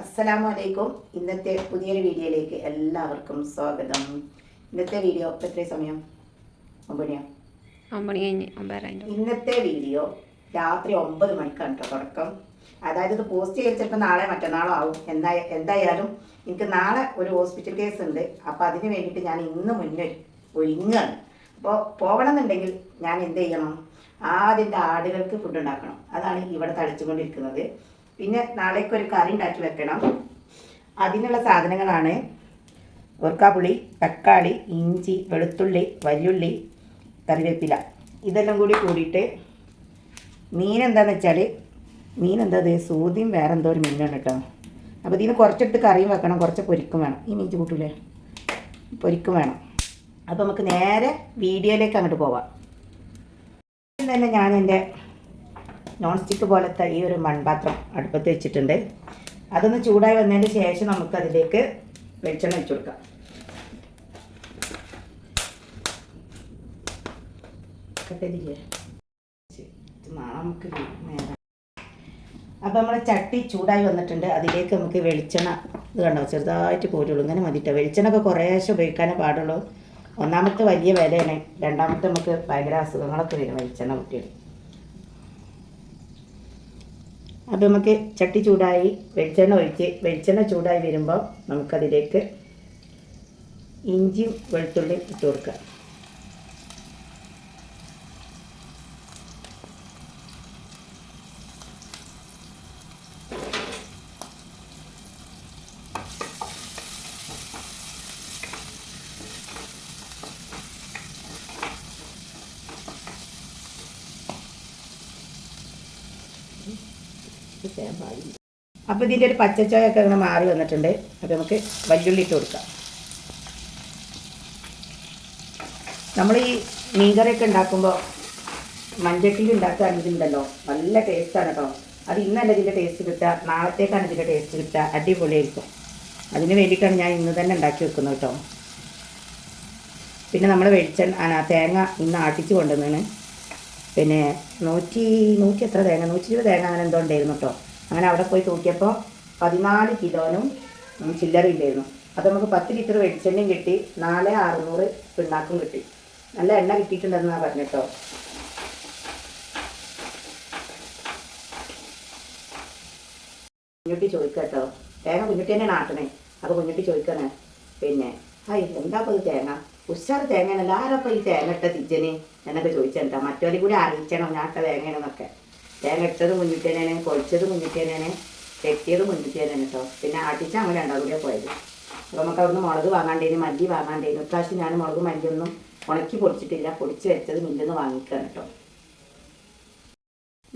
അസ്സലാമു അലൈക്കും ഇന്നത്തെ പുതിയൊരു വീഡിയോയിലേക്ക് എല്ലാവർക്കും സ്വാഗതം. ഇന്നത്തെ വീഡിയോ എത്ര സമയം? ഒമ്പണിയോ ഒമ്പണി കഴിഞ്ഞ് ഇന്നത്തെ വീഡിയോ രാത്രി ഒമ്പത് മണിക്കാണ് കേട്ടോ തുടക്കം. അതായത് ഇത് പോസ്റ്റ് ചെയ്ത് ചിലപ്പോൾ നാളെ മറ്റന്നാളോ ആവും. എന്താ എന്തായാലും എനിക്ക് നാളെ ഒരു ഹോസ്പിറ്റൽ കേസ് ഉണ്ട്. അപ്പോൾ അതിന് വേണ്ടിയിട്ട് ഞാൻ ഇന്ന് മുന്നേ ഒരുങ്ങാണ്. അപ്പോൾ പോകണമെന്നുണ്ടെങ്കിൽ ഞാൻ എന്ത് ചെയ്യണം? ആദ്യത്തെ ആടുകൾക്ക് ഫുഡ് ഉണ്ടാക്കണം. അതാണ് ഇവിടെ തളിച്ചുകൊണ്ടിരിക്കുന്നത് പിന്നെ നാളേക്ക് ഒരു കറി ഉണ്ടാക്കി വെക്കണം. അതിനുള്ള സാധനങ്ങളാണ് ഓർക്കാപ്പുളി തക്കാളി ഇഞ്ചി വെളുത്തുള്ളി വലിയുള്ളി കറിവേപ്പില. ഇതെല്ലാം കൂടി കൂടിയിട്ട് മീൻ എന്താന്ന് വെച്ചാൽ മീൻ എന്താ അത് സൂതിയും വേറെ എന്തോ ഒരു മീനാണ് കേട്ടോ. അപ്പോൾ ഇതിന് കുറച്ചെടുത്ത് കറിയും വെക്കണം കുറച്ച് പൊരിക്കും വേണം. ഈ മീൻ കൂട്ടൂലേ? പൊരിക്കും വേണം. അപ്പോൾ നമുക്ക് നേരെ വീഡിയോയിലേക്ക് അങ്ങോട്ട് പോവാം. തന്നെ ഞാൻ എന്റെ നോൺ സ്റ്റിക്ക് പോലത്തെ ഈ ഒരു മൺപാത്രം അടുപ്പത്ത് വെച്ചിട്ടുണ്ട്. അതൊന്ന് ചൂടായി വന്നതിന് ശേഷം നമുക്ക് അതിലേക്ക് വെളിച്ചെണ്ണ വെച്ച് കൊടുക്കാം. നമുക്ക് അപ്പോൾ നമ്മുടെ ചട്ടി ചൂടായി വന്നിട്ടുണ്ട്. അതിലേക്ക് നമുക്ക് വെളിച്ചെണ്ണ ഇത് കണ്ടോ? ചെറുതായിട്ട് പോരുള്ളൂ. ഇങ്ങനെ മതിട്ടോ. വെളിച്ചെണ്ണ ഒക്കെ കുറേശ്ശെ ഉപയോഗിക്കാനേ പാടുള്ളൂ. ഒന്നാമത്തെ വലിയ വിലയാണ്. രണ്ടാമത്തെ നമുക്ക് ഭയങ്കര അസുഖങ്ങളൊക്കെ വരും. വെളിച്ചെണ്ണ കുട്ടികൾ അപ്പോൾ നമുക്ക് ചട്ടി ചൂടായി വെളിച്ചെണ്ണ ഒഴിച്ച് വെളിച്ചെണ്ണ ചൂടായി വരുമ്പോൾ നമുക്കതിലേക്ക് ഇഞ്ചിയും വെളുത്തുള്ളിയും ഇട്ട് കൊടുക്കുക അപ്പോൾ ഇതിന്റെ ഒരു പച്ചച്ചോയൊക്കെ അങ്ങനെ മാറി വന്നിട്ടുണ്ട്. അപ്പോൾ നമുക്ക് വല്യുള്ളി ഇട്ട് കൊടുക്കാം. നമ്മൾ ഈ മീൻകറിയൊക്കെ ഉണ്ടാക്കുമ്പോൾ മഞ്ചട്ടിയിൽ ഉണ്ടാക്കുകയാണെങ്കിൽ ഉണ്ടല്ലോ നല്ല ടേസ്റ്റാണ് കേട്ടോ അത് ഇന്നല്ല ഇതിന്റെ ടേസ്റ്റ് കിട്ടുക നാളത്തേക്കാണ് ഇതിന്റെ ടേസ്റ്റ് കിട്ടുക. അടിപൊളിയായിരിക്കും. അതിന് വേണ്ടിയിട്ടാണ് ഞാൻ ഇന്ന് തന്നെ ഉണ്ടാക്കി വെക്കുന്നത് കേട്ടോ പിന്നെ നമ്മൾ വെളിച്ചെണ്ണ തേങ്ങ ഇന്ന് ആട്ടിച്ച് കൊണ്ടുവന്നാണ് പിന്നെ നൂറ്റി നൂറ്റി എത്ര തേങ്ങ? നൂറ്റി ഇരുപത് തേങ്ങ അങ്ങനെ എന്തോ ഉണ്ടായിരുന്നു കേട്ടോ അങ്ങനെ അവിടെ പോയി തൂക്കിയപ്പോൾ പതിനാല് കിലോനും ഉം, ചില്ലറ ഇല്ലായിരുന്നു. അപ്പോൾ നമുക്ക് പത്ത് ലിറ്റർ വെളിച്ചെണ്ണയും കിട്ടി. നാല് അറുന്നൂറ് പിണ്ണാക്കും കിട്ടി. നല്ല എണ്ണ കിട്ടിയിട്ടുണ്ടെന്നാണ് പറഞ്ഞിട്ടോ കുഞ്ഞുട്ടി ചോദിക്കുക കേട്ടോ തേങ്ങ കുഞ്ഞുട്ടി തന്നെയാണ് ആട്ടണേ. അപ്പോൾ കുഞ്ഞുട്ടി ചോദിക്കണേ പിന്നെ ഹായ് എന്താ ഇപ്പോൾ തേങ്ങ? ഉഷാറ് തേങ്ങയാണല്ലോ. ആരപ്പോൾ ഈ തേങ്ങ ഇട്ട തിജന് എന്നൊക്കെ ചോദിച്ചെന്താ മറ്റവരെ കൂടി അറിയിച്ചണം ഞാൻ ഇട്ട തേങ്ങയാണെന്നൊക്കെ. തേങ്ങ ഇട്ടത് മുന്നിട്ടേനെ കുഴച്ചത് മുന്നിട്ടേനെ കെട്ടിയത് മുന്നിട്ടേനെ കേട്ടോ പിന്നെ ആട്ടിച്ച അങ്ങനെ കൂടിയാണ് പോയത്. അപ്പോൾ നമുക്ക് അവിടുന്ന് മുളക് വാങ്ങാണ്ടേന് മല്ലി വാങ്ങാണ്ടേന്. ഇപ്രാവശ്യം ഞാൻ മുളക് മല്ലിയൊന്നും ഉണക്കി പൊടിച്ചിട്ടില്ല. പൊടിച്ച് വെച്ചത് മില്ലിന്ന് വാങ്ങിക്കാൻ കേട്ടോ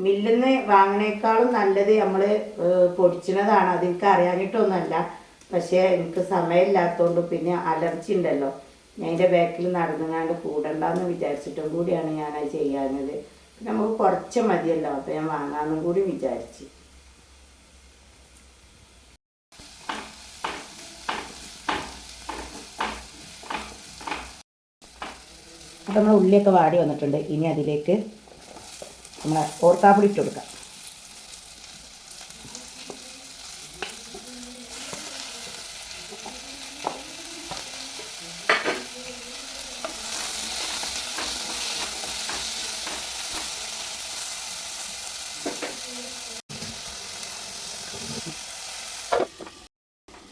മില്ലിന്ന് വാങ്ങണേക്കാളും നല്ലത് നമ്മൾ പൊടിച്ചണതാണ്. അത് എനിക്ക് അറിയാനിട്ടൊന്നുമല്ല പക്ഷേ എനിക്ക് സമയമില്ലാത്തതുകൊണ്ട് പിന്നെ അലർജി ഉണ്ടല്ലോ. ഞാൻ അതിന്റെ ബാക്കിൽ നടന്നുകൊണ്ട് കൂടണ്ടെന്ന് വിചാരിച്ചിട്ടും കൂടിയാണ് ഞാനത് ചെയ്യാഞ്ഞത്. നമുക്ക് കുറച്ച് മതിയല്ലോ. അപ്പോൾ ഞാൻ വാങ്ങാമെന്നും കൂടി വിചാരിച്ച്. അപ്പോൾ നമ്മൾ ഉള്ളിയൊക്കെ വാടി വന്നിട്ടുണ്ട്. ഇനി അതിലേക്ക് നമ്മൾ ഓർക്കാപ്പൊടി ഇട്ട് കൊടുക്കാം.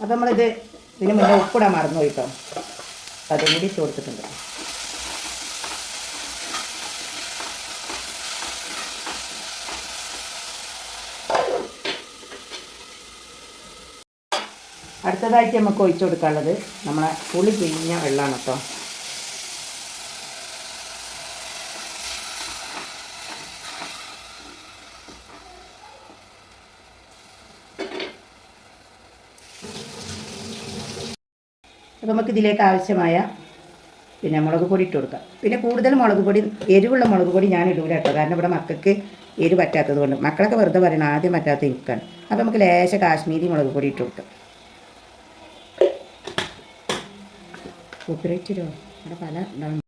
അപ്പം നമ്മളിത് ഇതിന് മുന്നേ ഉപ്പിടാൻ മറന്നു പോയിട്ടോ അതും കൂടി ഇട്ട് കൊടുത്തിട്ടുണ്ട്. അടുത്തതായിട്ട് നമുക്ക് ഒഴിച്ചു കൊടുക്കാനുള്ളത് നമ്മളെ പുളി പിഴിഞ്ഞ വെള്ളമാണ് കേട്ടോ അപ്പോൾ നമുക്ക് ഇതിലേക്ക് ആവശ്യമായ പിന്നെ മുളക് പൊടി ഇട്ട് കൊടുക്കാം. പിന്നെ കൂടുതൽ മുളക് പൊടി എരിവുള്ള മുളക് പൊടി ഞാൻ ഇടൂല കേട്ടോ. കാരണം ഇവിടെ മക്കൾക്ക് എരി പറ്റാത്തത് കൊണ്ട്. മക്കളൊക്കെ വെറുതെ പറയണം ആദ്യം പറ്റാത്ത എനിക്കാണ് അപ്പോൾ നമുക്ക് ലേശ കാശ്മീരി മുളക് പൊടി ഇട്ട് കൊടുക്കാം. കോപ്പിറൈറ്റിലോ അവിടെ പല ഉണ്ടാവും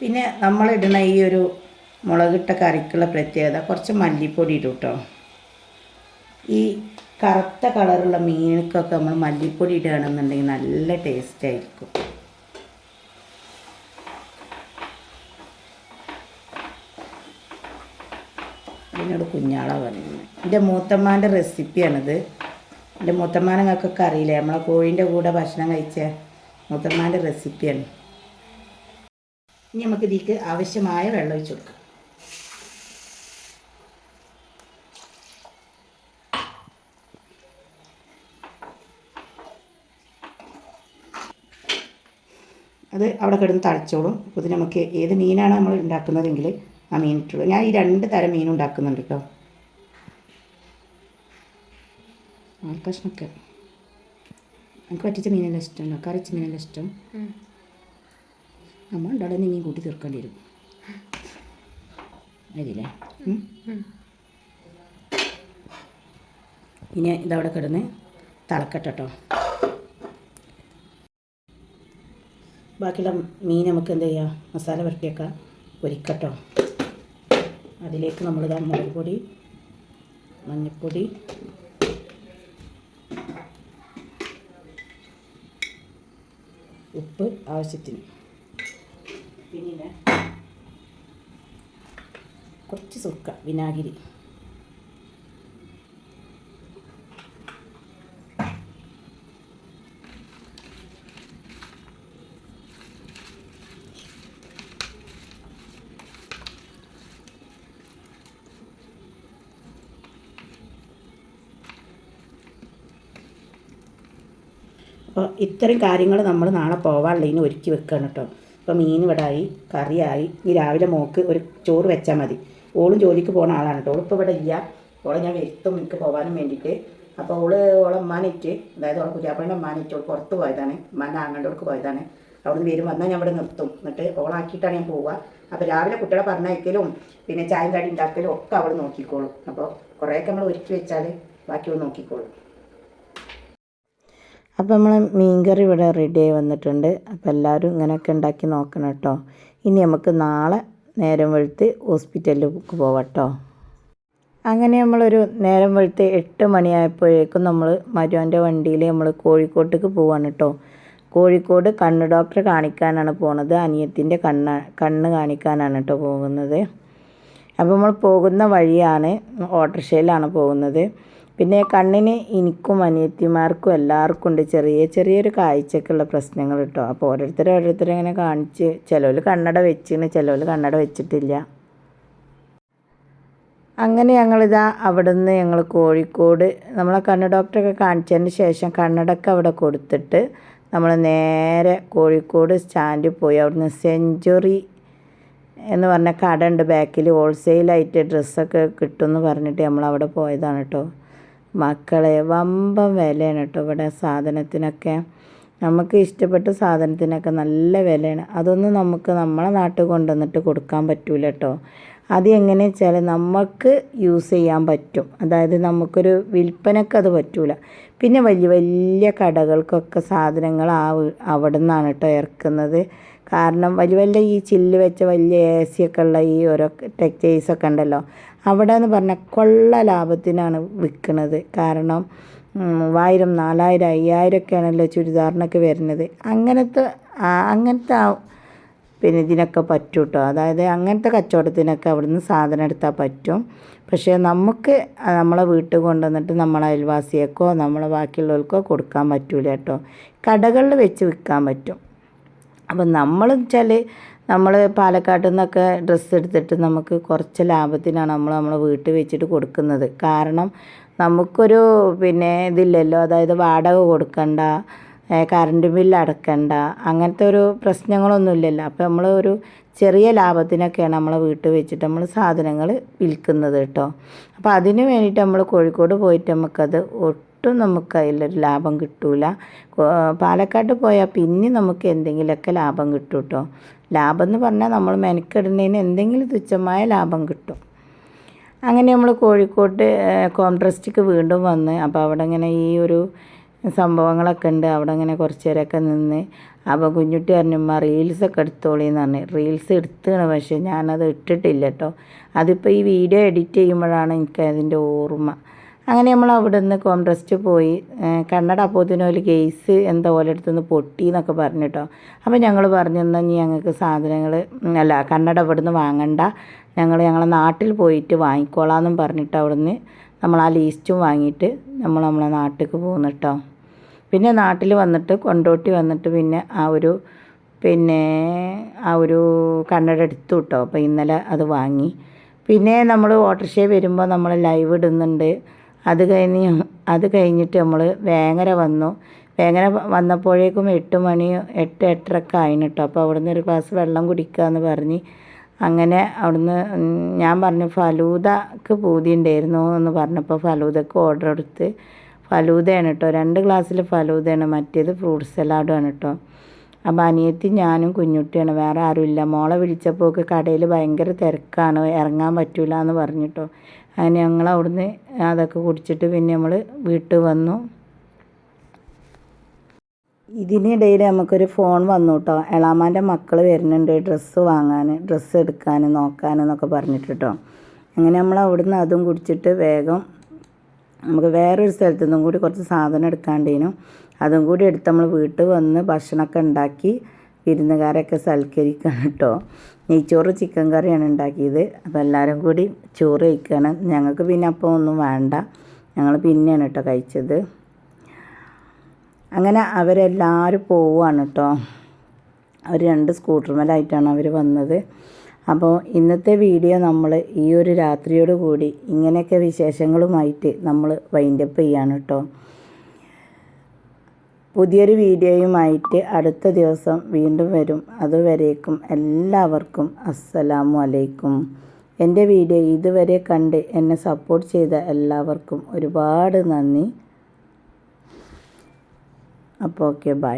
പിന്നെ നമ്മളിടുന്ന ഈ ഒരു മുളകിട്ട കറിക്കുള്ള പ്രത്യേകത കുറച്ച് മല്ലിപ്പൊടി ഇടും കേട്ടോ ഈ കറുത്ത കളറുള്ള മീനക്കൊക്കെ നമ്മൾ മല്ലിപ്പൊടി ഇടുകയാണെന്നുണ്ടെങ്കിൽ നല്ല ടേസ്റ്റ് ആയിരിക്കും. എന്നോട് കുഞ്ഞാള പറയുന്നത് എന്റെ മൂത്തമ്മാന്റെ റെസിപ്പിയാണിത്. എന്റെ മൂത്തമ്മാനങ്ങൾക്കൊക്കെ അറിയില്ലേ? നമ്മളെ കോഴീന്റെ കൂടെ ഭക്ഷണം കഴിച്ച മൂത്തമ്മാന്റെ റെസിപ്പിയാണ്. ഇനി നമുക്ക് ഇതിലേക്ക് ആവശ്യമായ വെള്ളം ഒഴിച്ചു കൊടുക്കാം. അത് അവിടെ കിടന്ന് തളിച്ചോളും. അപ്പോൾ ഇത് നമുക്ക് ഏത് മീനാണ് നമ്മൾ ഉണ്ടാക്കുന്നതെങ്കിൽ ആ മീൻ ഇട്ടുള്ളൂ. ഞാൻ ഈ രണ്ട് തരം മീൻ ഉണ്ടാക്കുന്നുണ്ട് കേട്ടോ. ആൾക്കഷ്ണൊക്കെ എനിക്ക് പറ്റിച്ച മീനെല്ലാം ഇഷ്ടമല്ലോ കറിച്ച മീനെല്ലാം ഇഷ്ടം? നമ്മൾ ഉണ്ടാടെ ഇനിയും കൂട്ടി തീർക്കേണ്ടി വരും. അതില്ലേ ഇനി ഇതവിടെ കിടന്ന് തിളക്കട്ടെ കേട്ടോ ബാക്കിയുള്ള മീൻ നമുക്ക് എന്ത് ചെയ്യാം? മസാല പുരട്ടിയൊക്കെ. പൊരിക്കട്ടോ. അതിലേക്ക് നമ്മളിതാ മുളക് പൊടി മഞ്ഞൾപ്പൊടി ഉപ്പ് ആവശ്യത്തിന്. പിന്നെ കുറച്ച് സുർക്ക വിനാഗിരി. അപ്പോൾ ഇത്തരം കാര്യങ്ങൾ നമ്മൾ നാളെ പോവാനുള്ളതിന് ഒരുക്കി വെക്കണം കേട്ടോ. അപ്പോൾ മീൻ ഇവിടായി കറിയായി ഇനി രാവിലെ മോക്ക് ഒരു ചോറ് വെച്ചാൽ മതി. ഓളും ജോലിക്ക് പോകുന്ന ആളാണ് കേട്ടോ ഓളിപ്പോൾ ഇവിടെ ഇല്ല. ഓളെ ഞാൻ വരുത്തും എനിക്ക് പോകാനും വേണ്ടിയിട്ട്. അപ്പോൾ ഓൾ ഓളെ ഉമ്മാനിറ്റ് അതായത് ഓളെ കുര്യാപ്പണിന്റെ ഉമ്മാനിറ്റ് ഓൾ പുറത്ത് പോയതാണ്. ഉമ്മാന്റെ ആങ്ങളുടെ പോയതാണ്. പോയതാണ് നിന്ന് വരും വന്നാൽ ഞാൻ ഇവിടെ നിർത്തും. എന്നിട്ട് ഓളാക്കിയിട്ടാണ് ഞാൻ പോവുക അപ്പോൾ രാവിലെ കുട്ടികളെ പറഞ്ഞയക്കലും പിന്നെ ചായം കടി ഉണ്ടാക്കലും ഒക്കെ അവൾ നോക്കിക്കോളും. അപ്പോൾ കുറേയൊക്കെ നമ്മൾ ഒരുക്കി വെച്ചാൽ ബാക്കി അവൾ നോക്കിക്കോളും. അപ്പോൾ നമ്മൾ മീൻകറി ഇവിടെ റെഡി ആയി വന്നിട്ടുണ്ട്. അപ്പോൾ എല്ലാവരും ഇങ്ങനെയൊക്കെ ഉണ്ടാക്കി നോക്കണം കേട്ടോ ഇനി നമുക്ക് നാളെ നേരം വെളുത്ത് ഹോസ്പിറ്റലിലേക്ക് പോവാട്ടോ അങ്ങനെ നമ്മളൊരു നേരം വെളുത്ത് എട്ട് മണിയായപ്പോഴേക്കും നമ്മൾ മരുവന്റെ വണ്ടിയിൽ നമ്മൾ കോഴിക്കോട്ടേക്ക് പോവാണ് കേട്ടോ കോഴിക്കോട് കണ്ണ് ഡോക്ടറെ കാണിക്കാനാണ് പോണത്. അനിയത്തിന്റെ കണ്ണ് കണ്ണ് കാണിക്കാനാണ് കേട്ടോ പോകുന്നത്. അപ്പോൾ നമ്മൾ പോകുന്ന വഴിയാണ് ഓട്ടോറിക്ഷയിലാണ് പോകുന്നത്. പിന്നെ കണ്ണിന് എനിക്കും അനിയത്തിമാർക്കും എല്ലാവർക്കും ഉണ്ട് ചെറിയ ചെറിയൊരു കാഴ്ചക്കുള്ള പ്രശ്നങ്ങൾ കേട്ടോ. അപ്പോൾ ഓരോരുത്തർ ഓരോരുത്തർ ഇങ്ങനെ കാണിച്ച് ചിലവർ കണ്ണട വെച്ചിന് ചിലവർ കണ്ണട വെച്ചിട്ടില്ല. അങ്ങനെ ഞങ്ങളിതാ അവിടെ നിന്ന് ഞങ്ങൾ കോഴിക്കോട് നമ്മളെ കണ്ണ് ഡോക്ടറൊക്കെ കാണിച്ചതിന് ശേഷം കണ്ണടക്ക് അവിടെ കൊടുത്തിട്ട് നമ്മൾ നേരെ കോഴിക്കോട് സ്റ്റാൻഡിൽ പോയി. അവിടുന്ന് സെഞ്ചുറി എന്ന് പറഞ്ഞ കട ഉണ്ട്. ബാക്കിൽ ഹോൾസെയിലായിട്ട് ഡ്രസ്സൊക്കെ കിട്ടുമെന്ന് പറഞ്ഞിട്ട് നമ്മൾ അവിടെ പോയതാണ് കേട്ടോ. മക്കളെ വമ്പം വിലയാണ് കേട്ടോ ഇവിടെ സാധനത്തിനൊക്കെ. നമുക്ക് ഇഷ്ടപ്പെട്ട സാധനത്തിനൊക്കെ നല്ല വിലയാണ്. അതൊന്നും നമുക്ക് നമ്മളെ നാട്ടിൽ കൊണ്ടുവന്നിട്ട് കൊടുക്കാൻ പറ്റൂല കേട്ടോ. അത് എങ്ങനെയാ വെച്ചാൽ നമുക്ക് യൂസ് ചെയ്യാൻ പറ്റും. അതായത് നമുക്കൊരു വിൽപ്പനക്ക് അത് പറ്റൂല. പിന്നെ വലിയ വലിയ കടകൾക്കൊക്കെ സാധനങ്ങൾ ആ അവിടെ നിന്നാണ് കേട്ടോ ഇറക്കുന്നത്. കാരണം വലിയ വലിയ ഈ ചില്ല് വെച്ച വലിയ എ സി ഒക്കെ ഉള്ള ഈ ഓരോ ടെക്സ്റ്റൈൽസ് ഒക്കെ ഉണ്ടല്ലോ. അവിടെ എന്ന് പറഞ്ഞാൽ കൊള്ള ലാഭത്തിനാണ് വിൽക്കുന്നത് കാരണം മൂവായിരം നാലായിരം അയ്യായിരം ഒക്കെയാണല്ലോ ചുരിദാറിനൊക്കെ വരുന്നത്. അങ്ങനത്തെ അങ്ങനത്തെ പിന്നെ ഇതിനൊക്കെ പറ്റും കേട്ടോ അതായത് അങ്ങനത്തെ കച്ചവടത്തിനൊക്കെ അവിടുന്ന് സാധനം എടുത്താൽ പറ്റും. പക്ഷേ നമുക്ക് നമ്മളെ വീട്ടിൽ കൊണ്ടുവന്നിട്ട് നമ്മളെ അയൽവാസിയൊക്കോ നമ്മളെ ബാക്കിയുള്ളവർക്കോ കൊടുക്കാൻ പറ്റൂല കേട്ടോ കടകളിൽ വെച്ച് വിൽക്കാൻ പറ്റും. അപ്പം നമ്മൾ വെച്ചാൽ നമ്മൾ പാലക്കാട്ടിൽ നിന്നൊക്കെ ഡ്രസ്സ് എടുത്തിട്ട് നമുക്ക് കുറച്ച് ലാഭത്തിനാണ് നമ്മൾ നമ്മളെ വീട്ടിൽ വെച്ചിട്ട് കൊടുക്കുന്നത്. കാരണം നമുക്കൊരു പിന്നെ ഇതില്ലല്ലോ. അതായത് വാടക കൊടുക്കണ്ട കറണ്ട് ബില്ല് അടക്കണ്ട അങ്ങനത്തെ ഒരു പ്രശ്നങ്ങളൊന്നും ഇല്ലല്ലോ അപ്പോൾ നമ്മൾ ഒരു ചെറിയ ലാഭത്തിനൊക്കെയാണ് നമ്മളെ വീട്ടിൽ വെച്ചിട്ട് നമ്മൾ സാധനങ്ങൾ വിൽക്കുന്നത് കേട്ടോ. അപ്പോൾ അതിന് വേണ്ടിയിട്ട് നമ്മൾ കോഴിക്കോട് പോയിട്ട് നമുക്കത് ഒട്ടും നമുക്ക് അതിലൊരു ലാഭം കിട്ടൂല. പാലക്കാട് പോയാൽ പിന്നെ നമുക്ക് എന്തെങ്കിലുമൊക്കെ ലാഭം കിട്ടും കേട്ടോ ലാഭം എന്ന് പറഞ്ഞാൽ നമ്മൾ മെനക്കെടുന്നതിന് എന്തെങ്കിലും തുച്ഛമായ ലാഭം കിട്ടും. അങ്ങനെ നമ്മൾ കോഴിക്കോട്ട് കോംട്രസ്റ്റിക്ക് വീണ്ടും വന്ന് അപ്പോൾ അവിടെ ഇങ്ങനെ ഈ ഒരു സംഭവങ്ങളൊക്കെ ഉണ്ട്. അവിടെ ഇങ്ങനെ കുറച്ച് നേരമൊക്കെ നിന്ന് അപ്പോൾ കുഞ്ഞുട്ടി പറഞ്ഞമ്മ റീൽസൊക്കെ എടുത്തോളിന്ന് പറഞ്ഞു. റീൽസ് എടുത്താണ് പക്ഷേ ഞാനത് ഇട്ടിട്ടില്ല കേട്ടോ അതിപ്പോൾ ഈ വീഡിയോ എഡിറ്റ് ചെയ്യുമ്പോഴാണ് എനിക്ക് അതിന്റെ ഓർമ്മ. അങ്ങനെ നമ്മൾ അവിടെ നിന്ന് കോംട്രസ്റ്റ് പോയി കണ്ണട അപ്പോത്തിന് ഒരു കേസ് എന്താ പോലെ അടുത്തുനിന്ന് പൊട്ടി എന്നൊക്കെ പറഞ്ഞു കേട്ടോ അപ്പോൾ ഞങ്ങൾ പറഞ്ഞു ഇനി ഞങ്ങൾക്ക് സാധനങ്ങൾ അല്ല കണ്ണട ഇവിടുന്ന് വാങ്ങണ്ട. ഞങ്ങൾ ഞങ്ങളെ നാട്ടിൽ പോയിട്ട് വാങ്ങിക്കോളാമെന്നും പറഞ്ഞിട്ട് അവിടെ നിന്ന് നമ്മൾ ആ ലീസ്റ്റും വാങ്ങിയിട്ട് നമ്മൾ നമ്മളെ നാട്ടിലേക്ക് പോകുന്നു കേട്ടോ പിന്നെ നാട്ടിൽ വന്നിട്ട് കൊണ്ടോട്ടി വന്നിട്ട് പിന്നെ ആ ഒരു പിന്നെ ആ ഒരു കണ്ണട എടുത്തു കേട്ടോ അപ്പോൾ ഇന്നലെ അത് വാങ്ങി. പിന്നെ നമ്മൾ ഓട്ടർഷേ വരുമ്പോൾ നമ്മൾ ലൈവ് ഇടുന്നുണ്ട്. അത് കഴിഞ്ഞ് അത് കഴിഞ്ഞിട്ട് നമ്മൾ വേങ്ങര വന്നു. വേങ്ങര വന്നപ്പോഴേക്കും എട്ട് മണി എട്ട് എട്ടരക്കെ ആയിന് കേട്ടോ അപ്പോൾ അവിടുന്ന് ഒരു ഗ്ലാസ് വെള്ളം കുടിക്കുക എന്ന് പറഞ്ഞ് അങ്ങനെ അവിടുന്ന് ഞാൻ പറഞ്ഞു ഫലൂദക്ക് പൂതി ഉണ്ടായിരുന്നു എന്ന് പറഞ്ഞപ്പോൾ ഫലൂദക്ക് ഓർഡർ എടുത്ത്. ഫലൂദയാണ് കേട്ടോ രണ്ട് ഗ്ലാസ്സിൽ ഫലൂദയാണ്. മറ്റേത് ഫ്രൂട്ട് സലാഡുമാണ് കേട്ടോ അപ്പോൾ അനിയത്തി ഞാനും കുഞ്ഞുട്ടിയാണ്. വേറെ ആരുമില്ല. മോളെ വിളിച്ചപ്പോൾ ഒക്കെ കടയിൽ ഭയങ്കര തിരക്കാണ്. ഇറങ്ങാൻ പറ്റൂല എന്ന് പറഞ്ഞിട്ടോ. അങ്ങനെ ഞങ്ങൾ അവിടുന്ന് അതൊക്കെ കുടിച്ചിട്ട് പിന്നെ നമ്മൾ വീട്ടിൽ വന്നു. ഇതിനിടയിൽ നമുക്കൊരു ഫോൺ വന്നു കേട്ടോ. എളാമാന്റെ മക്കൾ വരുന്നുണ്ട് ഡ്രസ്സ് വാങ്ങാൻ ഡ്രസ്സ് എടുക്കാൻ നോക്കാൻ എന്നൊക്കെ പറഞ്ഞിട്ട് കേട്ടോ. അങ്ങനെ നമ്മൾ അവിടുന്ന് അതും കുടിച്ചിട്ട് വേഗം നമുക്ക് വേറൊരു സ്ഥലത്തു നിന്നും കൂടി കുറച്ച് സാധനം എടുക്കാണ്ടേനു. അതും കൂടി എടുത്ത് നമ്മൾ വീട്ടിൽ വന്ന് ഭക്ഷണമൊക്കെ ഉണ്ടാക്കി വിരുന്നുകാരൊക്കെ സൽക്കരിക്കണം കേട്ടോ. നെയ്ച്ചോറ് ചിക്കൻ കറിയാണ് ഉണ്ടാക്കിയത്. അപ്പോൾ എല്ലാവരും കൂടി ചോറ് കഴിക്കണം. ഞങ്ങൾക്ക് പിന്നെ അപ്പോൾ ഒന്നും വേണ്ട. ഞങ്ങൾ പിന്നെയാണ് കേട്ടോ കഴിച്ചത്. അങ്ങനെ അവരെല്ലാവരും പോവുകയാണ് കേട്ടോ. അവർ രണ്ട് സ്കൂട്ടർമേലായിട്ടാണ് അവർ വന്നത്. അപ്പോൾ ഇന്നത്തെ വീഡിയോ നമ്മൾ ഈ ഒരു രാത്രിയോട് കൂടി ഇങ്ങനെയൊക്കെ വിശേഷങ്ങളുമായിട്ട് നമ്മൾ വൈൻഡപ്പ് ചെയ്യാണ് കേട്ടോ. പുതിയൊരു വീഡിയോയുമായിട്ട് അടുത്ത ദിവസം വീണ്ടും വരും. അതുവരേക്കും എല്ലാവർക്കും അസ്സലാമു അലൈക്കും. എന്റെ വീഡിയോ ഇതുവരെ കണ്ട് എന്നെ സപ്പോർട്ട് ചെയ്ത എല്ലാവർക്കും ഒരുപാട് നന്ദി. അപ്പോൾ ഓക്കെ ബൈ.